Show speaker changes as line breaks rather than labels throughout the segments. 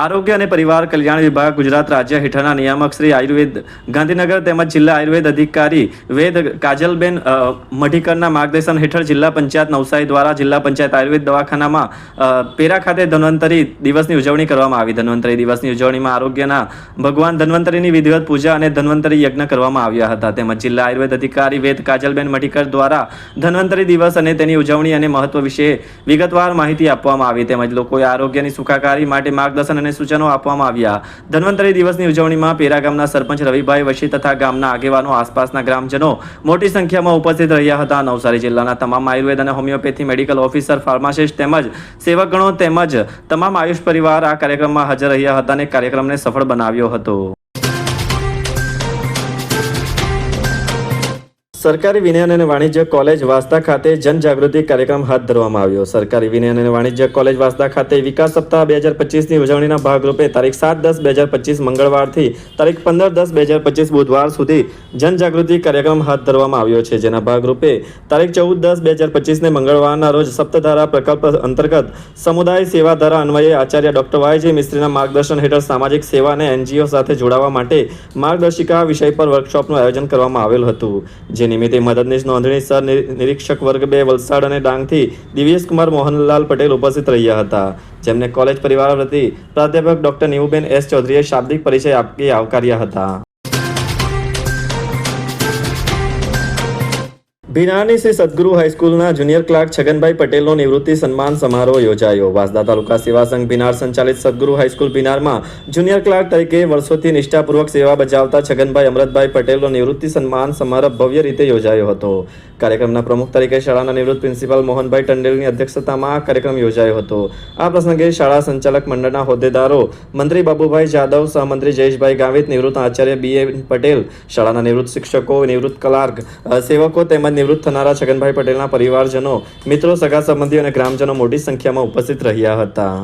આરોગ્ય અને પરિવાર કલ્યાણ વિભાગ ગુજરાત રાજ્ય હેઠળના નિયામક શ્રી આયુર્વેદ ગાંધીનગર તેમજ જિલ્લા આયુર્વેદ અધિકારી વેદ કાજલબેન મઢીકરના માર્ગદર્શન હેઠળ જિલ્લા પંચાયત નવસારી દ્વારા જિલ્લા પંચાયત આયુર્વેદ દવાખાનામાં પેરા ખાતે ધન્વંતરી દિવસની ઉજવણી કરવામાં આવી. ધન્વંતરી દિવસની ઉજવણીમાં આરોગ્યના ભગવાન ધન્વંતરીની વિધિવત પૂજા અને ધન્વંતરી યજ્ઞ કરવામાં આવ્યા હતા. તેમજ જિલ્લા આયુર્વેદ અધિકારી વેદ કાજલબેન મઢીકર દ્વારા ધન્વંતરી દિવસ અને તેની ઉજવણી અને મહત્વ વિશે વિગતવાર માહિતી આપવામાં આવી. તેમજ લોકોએ આરોગ્યની સુખાકારી માટે માર્ગદર્શન અને સૂચનો આપવામાં આવ્યા. ધન્વંતરી દિવસની ઉજવણીમાં પેરા ગામના સરપંચ રવિભાઈ વશી તથા ગામના આગેવાનો આસપાસના ગ્રામજનો મોટી સંખ્યામાં ઉપસ્થિત રહ્યા હતા. નવસારી જિલ્લાના તમામ આયુર્વેદ અને હોમિયોપેથી મેડિકલ ઓફિસર, ફાર્માસિસ્ટ તેમજ સેવકગણો તેમજ તમામ આયુષ પરિવાર આ કાર્યક્રમમાં હાજર રહ્યા હતા અને કાર્યક્રમને સફળ બનાવ્યો હતો. સરકારી વિજ્ઞાન અને વાણિજ્ય કોલેજ વાસદા ખાતે જનજાગૃતિ કાર્યક્રમ હાથ ધરવામાં આવ્યો. સરકારી વિજ્ઞાન અને વાણિજ્ય કોલેજ વાસદા ખાતે વિકાસ સપ્તાહ બે હજાર પચીસની ઉજવણીના ભાગરૂપે તારીખ સાત દસ બે હજાર પચીસ મંગળવારથી તારીખ પંદર દસ બે હજાર પચીસ બુધવાર સુધી જનજાગૃતિ કાર્યક્રમ હાથ ધરવામાં આવ્યો છે. જેના ભાગરૂપે તારીખ ચૌદ દસ બે હજાર પચીસને મંગળવારના રોજ સપ્તધારા પ્રકલ્પ અંતર્ગત સમુદાય સેવા ધારા અન્વયે આચાર્ય ડોક્ટર વાયજી મિસ્ત્રીના માર્ગદર્શન હેઠળ સામાજિક સેવા અને એનજીઓ સાથે જોડાવા માટે માર્ગદર્શિકા વિષય પર વર્કશોપનું આયોજન કરવામાં આવેલ હતું. જે નિમિત્તે મદદનીશ નોંધણી સર નિરીક્ષક વર્ગ બે વલસાડ અને ડાંગથી દિવ્યેશકુમાર મોહનલાલ પટેલ ઉપસ્થિત રહ્યા હતા, જેમને કોલેજ પરિવાર વતી પ્રાધ્યાપક ડોક્ટર નીવુબેન એસ ચૌધરીએ શાબ્દિક પરિચય આપી આવકાર્યા હતા. ભીનાની શ્રી સદગુરુ હાઈસ્કૂલના જુનિયર ક્લાર્ક છગનભાઈ પટેલનો નિવૃત્તિ સન્માન સમારોહ યોજાયો. વાસદા તાલુકા સેવા સંઘ ભીનાર સંચાલિત સદગુરુ હાઈસ્કૂલ ભીનારમાં જુનિયર ક્લાર્ક તરીકે વર્ષોથી નિષ્ઠાપૂર્વક સેવા બજાવતા છગનભાઈ અમરતભાઈ પટેલનો નિવૃત્તિ સન્માન સમારંભ ભવ્ય રીતે યોજાયો હતો. કાર્યક્રમના પ્રમુખ તરીકે શાળાના નિવૃત્ત પ્રિન્સિપાલ મોહનભાઈ ટંડેલની અધ્યક્ષતામાં આ કાર્યક્રમ યોજાયો હતો. આ પ્રસંગે શાળા સંચાલક મંડળના હોદ્દેદારો મંત્રી બાબુભાઈ જાદવ, સહમંત્રી જયેશભાઈ ગાવિત, નિવૃત્ત આચાર્ય બી એ પટેલ, શાળાના નિવૃત્ત શિક્ષકો, નિવૃત્ત ક્લાર્ક સેવકો તેમજ નિવૃત્ત થનારા છગનભાઈ પટેલના પરિવારજનો, મિત્રો, સગા સંબંધીઓ અને ગ્રામજનો મોટી સંખ્યામાં ઉપસ્થિત રહ્યા હતા.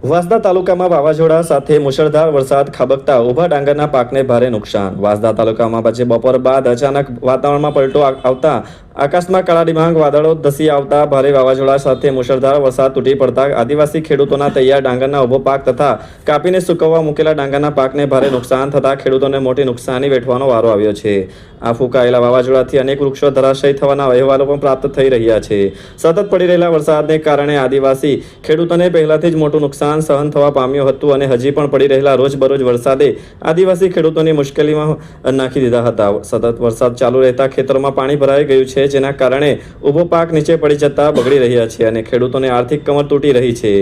વાંસદા તાલુકામાં વાવાઝોડા સાથે મુશળધાર વરસાદ ખાબકતા ઊભા ડાંગરના પાકને ભારે નુકસાન. વાંસદા તાલુકામાં પછી બપોર બાદ અચાનક વાતાવરણમાં પલટો આવતા આકાશમાં કાળા ડિબાંગ વાદળો ધસી આવતા ભારે વાવાઝોડા સાથે મુશળધાર વરસાદ તૂટી પડતા આદિવાસી ખેડૂતોના તૈયાર ડાંગરના ઊભો પાક તથા કાપીને સુકવવા મૂકેલા ડાંગરના પાકને ભારે નુકસાન થતા ખેડૂતોને મોટી નુકસાની વેઠવાનો વારો આવ્યો છે. આ ફૂંકાયેલા વાવાઝોડાથી અનેક વૃક્ષો ધરાશયી થવાના અહેવાલો પણ પ્રાપ્ત થઈ રહ્યા છે. સતત પડી રહેલા વરસાદને કારણે આદિવાસી ખેડૂતોને પહેલાથી જ મોટું નુકસાન સહન થવા પામ્યું હતું અને હજી પણ પડી રહેલા રોજબરોજ વરસાદે આદિવાસી ખેડૂતોની મુશ્કેલીમાં નાખી દીધા હતા. સતત વરસાદ ચાલુ રહેતા ખેતરોમાં પાણી ભરાઈ ગયું છે, જેના કારણે ઊભો પાક નીચે પડી જતા બગડી રહ્યા છે અને ખેડૂતોને આર્થિક કમર તૂટી રહી છે.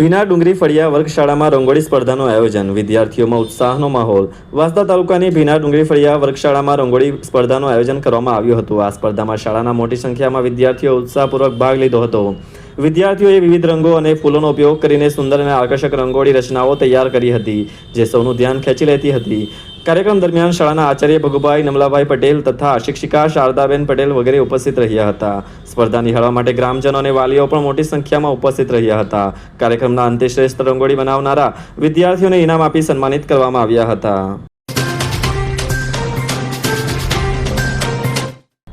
ભીના ડુંગરી ફળિયા વર્ગશાળામાં રંગોળી સ્પર્ધાનું આયોજન. વિદ્યાર્થીઓમાં ઉત્સાહનો માહોલ. વાંસદા તાલુકાની ભીના ડુંગરી ફળિયા વર્ગશાળામાં રંગોળી સ્પર્ધાનું આયોજન કરવામાં આવ્યું હતું. આ સ્પર્ધામાં શાળાના મોટી સંખ્યામાં વિદ્યાર્થીઓ ઉત્સાહપૂર્વક ભાગ લીધો હતો. વિદ્યાર્થીઓએ વિવિધ રંગો અને ફૂલોનો ઉપયોગ કરીને સુંદર અને આકર્ષક રંગોળી રચનાઓ તૈયાર કરી હતી, જે સૌનું ધ્યાન ખેંચી લેતી હતી. કાર્યક્રમ દરમિયાન શાળાના આચાર્ય ભગુભાઈ નમલાભાઈ પટેલ તથા શિક્ષિકા શારદાબેન પટેલ વગેરે ઉપસ્થિત રહ્યા હતા. સ્પર્ધા નિહાળવા માટે ગ્રામજનો અને વાલીઓ પણ મોટી સંખ્યામાં ઉપસ્થિત રહ્યા હતા. કાર્યક્રમના અંતે શ્રેષ્ઠ રંગોળી બનાવનારા વિદ્યાર્થીઓને ઇનામ આપી સન્માનિત કરવામાં આવ્યા હતા.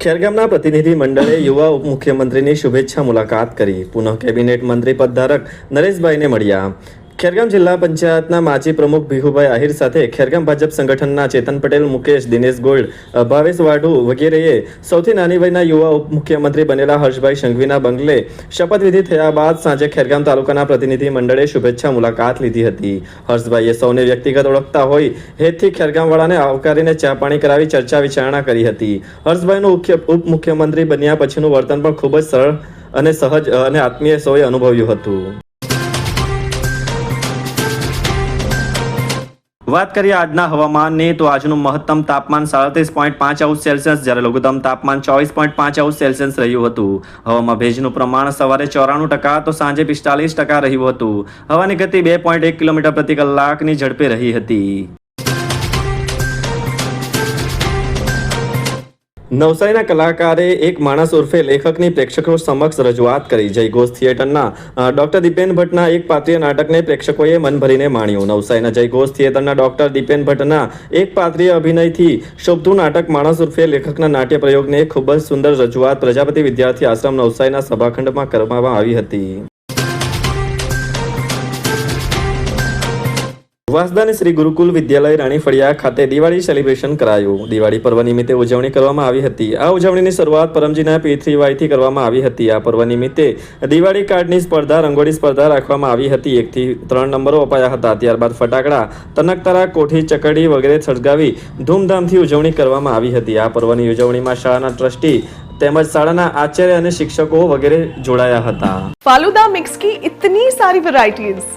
ખેરગામના પ્રતિનિધિ મંડળે યુવા ઉપમુખ્યમંત્રીની શુભેચ્છા મુલાકાત કરી. પુનઃ કેબિનેટ મંત્રી પદધારક નરેશભાઈને મળ્યા. ખેરગામ જિલ્લા પંચાયતના માજી પ્રમુખ ભીહુભાઈ આહિર સાથે ખેરગામ ભાજપ સંગઠનના ચેતન પટેલ, મુકેશ, દિનેશ ગોલ્ડ ભાવેશ વાઢુ વગેરેએ સૌથી નાની વયના યુવા ઉપમુખ્યમંત્રી બનેલા હર્ષભાઈ સંઘવીના બંગલે શપથવિધિ થયા બાદ સાંજે ખેરગામ તાલુકાના પ્રતિનિધિ મંડળે શુભેચ્છા મુલાકાત લીધી હતી. હર્ષભાઈએ સૌને વ્યક્તિગત ઓળખતા હોય હેતથી ખેરગામવાળાને આવકારીને ચા પાણી કરાવી ચર્ચા વિચારણા કરી હતી. હર્ષભાઈનું મુખ્ય ઉપમુખ્યમંત્રી બન્યા પછીનું વર્તન પણ ખૂબ જ સરળ અને સહજ અને આત્મીય સૌએ અનુભવ્યું હતું. વાત કરીએ આજના હવામાનની, તો આજનું મહત્તમ તાપમાન સાડત્રીસ પોઈન્ટ પાંચ અંશ સેલ્સિયસ, જ્યારે લઘુત્તમ તાપમાન ચોવીસ પોઈન્ટ પાંચ અંશ સેલ્સિયસ રહ્યું હતું. હવામાં ભેજનું પ્રમાણ સવારે ચોરાણું ટકા તો સાંજે પિસ્તાલીસ ટકા રહ્યું હતું. હવાની ગતિ બે પોઈન્ટ એક કિલોમીટર પ્રતિ કલાકની ઝડપે રહી હતી. નવસારીના કલાકારે એક માણસ ઉર્ફે લેખકની પ્રેક્ષકો સમક્ષ રજૂઆત કરી. જય ઘોષ થિયેટરના ડોક્ટર દીપેન ભટ્ટના એક પાત્રીય નાટકને પ્રેક્ષકોએ મન ભરીને માણ્યું. નવસારીના જય ઘોષ થિયેટરના ડોક્ટર દીપેન ભટ્ટના એક પાત્રીય અભિનયથી શોભતું નાટક માણસ ઉર્ફે લેખકના નાટ્ય પ્રયોગને ખૂબ જ સુંદર રજૂઆત પ્રજાપતિ વિદ્યાર્થી આશ્રમ નવસારીના સભાખંડમાં કરવામાં આવી હતી. વાસદાની શ્રી ગુરુકુલ વિદ્યાલય રાણી ફળિયા ખાતે દિવાળી સેલિબ્રેશન કરાયું. દિવાળી પર્વ નિમિત્તે ઉજવણી કરવામાં આવી હતી. આ ઉજવણીની શરૂઆત પરમજીના પી થ્રી વાયથી કરવામાં આવી હતી. આ પર્વ નિમિત્તે દિવાળી કાર્ડની સ્પર્ધા, રંગોળી સ્પર્ધા રાખવામાં આવી હતી. એકથી ત્રણ નંબરો અપાયા હતા. ત્યારબાદ ફટાકડા, તનકતારા, કોઠી, ચકડી વગેરે સળગાવી ધૂમધામથી ઉજવણી કરવામાં આવી હતી. આ પર્વની ઉજવણીમાં શાળાના ટ્રસ્ટી તેમજ શાળાના આચાર્ય અને શિક્ષકો વગેરે જોડાયા હતા.
ફાલુદા મિક્સ કી ઇતની સારી વેરાયટીઝ.